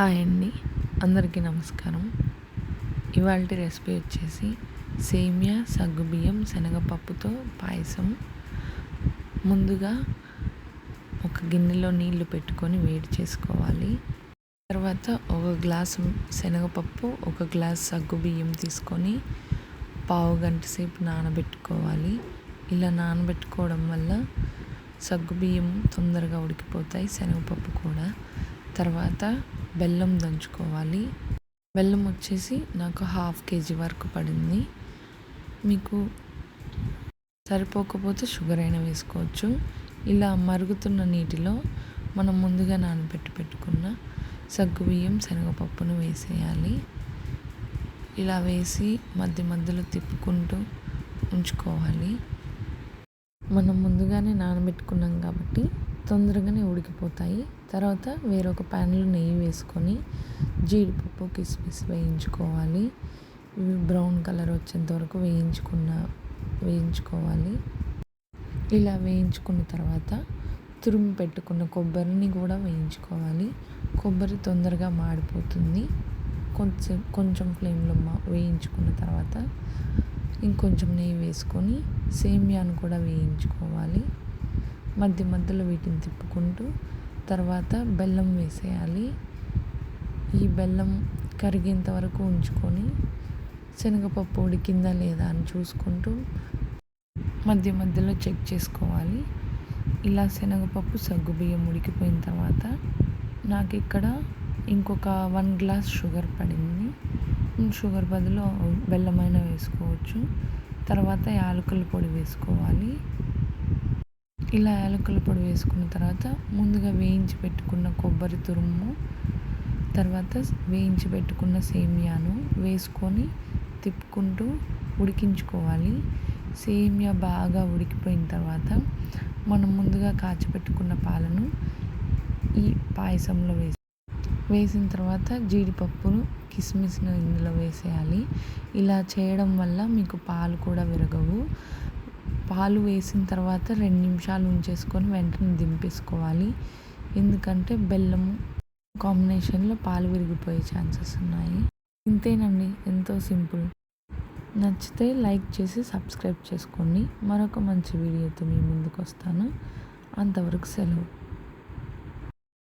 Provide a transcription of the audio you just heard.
Hi అండి. అందరికీ నమస్కారం. ఇవాళ రెసిపీ వచ్చేసి సేమియా సగ్గుబియ్యం శనగపప్పుతో పాయసం. ముందుగా ఒక గిన్నెలో నీళ్ళు పెట్టుకొని వేడి చేసుకోవాలి. తర్వాత ఒక గ్లాసు శనగపప్పు ఒక గ్లాస్ సగ్గుబియ్యం తీసుకొని పావు గంట సేపు నానబెట్టుకోవాలి. ఇలా నానబెట్టుకోవడం వల్ల సగ్గుబియ్యం తొందరగా ఉడికిపోతాయి శనగపప్పు కూడా. తర్వాత బెల్లం దంచుకోవాలి. బెల్లం వచ్చేసి నాకు హాఫ్ కేజీ వరకు పడింది. మీకు సరిపోకపోతే షుగర్ అయినా వేసుకోవచ్చు. ఇలా మరుగుతున్న నీటిలో మనం ముందుగా నానబెట్టి పెట్టుకున్న సగ్గుబియ్యం శనగపప్పును వేసేయాలి. ఇలా వేసి మధ్య మధ్యలో తిప్పుకుంటూ ఉంచుకోవాలి. మనం ముందుగానే నానబెట్టుకున్నాం కాబట్టి తొందరగానే ఉడికిపోతాయి. తర్వాత వేరొక ప్యాన్లో నెయ్యి వేసుకొని జీడిపప్పు కిస్మిస్ వేయించుకోవాలి. ఇవి బ్రౌన్ కలర్ వచ్చేంత వరకు వేయించుకున్న వేయించుకోవాలి. ఇలా వేయించుకున్న తర్వాత తురుము పెట్టుకున్న కొబ్బరిని కూడా వేయించుకోవాలి. కొబ్బరి తొందరగా మాడిపోతుంది. కొంచెం కొంచెం ఫ్లేమ్లో మా వేయించుకున్న తర్వాత ఇంకొంచెం నెయ్యి వేసుకొని సేమియాను కూడా వేయించుకోవాలి. మధ్య మధ్యలో వీటిని తిప్పుకుంటూ తర్వాత బెల్లం వేసేయాలి. ఈ బెల్లం కరిగేంత వరకు ఉంచుకొని శనగపప్పు ఉడికిందా లేదా అని చూసుకుంటూ మధ్య మధ్యలో చెక్ చేసుకోవాలి. ఇలా శనగపప్పు సగ్గుబియ్యం ఉడికిపోయిన తర్వాత నాకు ఇక్కడ ఇంకొక వన్ గ్లాస్ షుగర్ పడింది. షుగర్ బదులు బెల్లమైన వేసుకోవచ్చు. తర్వాత యాలకుల పొడి వేసుకోవాలి. ఇలా యాలకుల పొడి వేసుకున్న తర్వాత ముందుగా వేయించి పెట్టుకున్న కొబ్బరి తురుము తర్వాత వేయించి పెట్టుకున్న సేమియాను వేసుకొని తిప్పుకుంటూ ఉడికించుకోవాలి. సేమియా బాగా ఉడికిపోయిన తర్వాత మనం ముందుగా కాచిపెట్టుకున్న పాలను ఈ పాయసంలో వేసి వేసిన తర్వాత జీడిపప్పును కిస్మిస్ను ఇందులో వేసేయాలి. ఇలా చేయడం వల్ల మీకు పాలు కూడా విరగవు. పాలు వేసిన తర్వాత రెండు నిమిషాలు ఉంచేసుకొని వెంటనే దింపేసుకోవాలి. ఎందుకంటే బెల్లం కాంబినేషన్లో పాలు విరిగిపోయే ఛాన్సెస్ ఉన్నాయి. ఇంతేనండి. ఎంతో సింపుల్. నచ్చితే లైక్ చేసి సబ్స్క్రైబ్ చేసుకోండి. మరొక మంచి వీడియోతో మీ ముందుకు వస్తాను అంతవరకు సెలవు.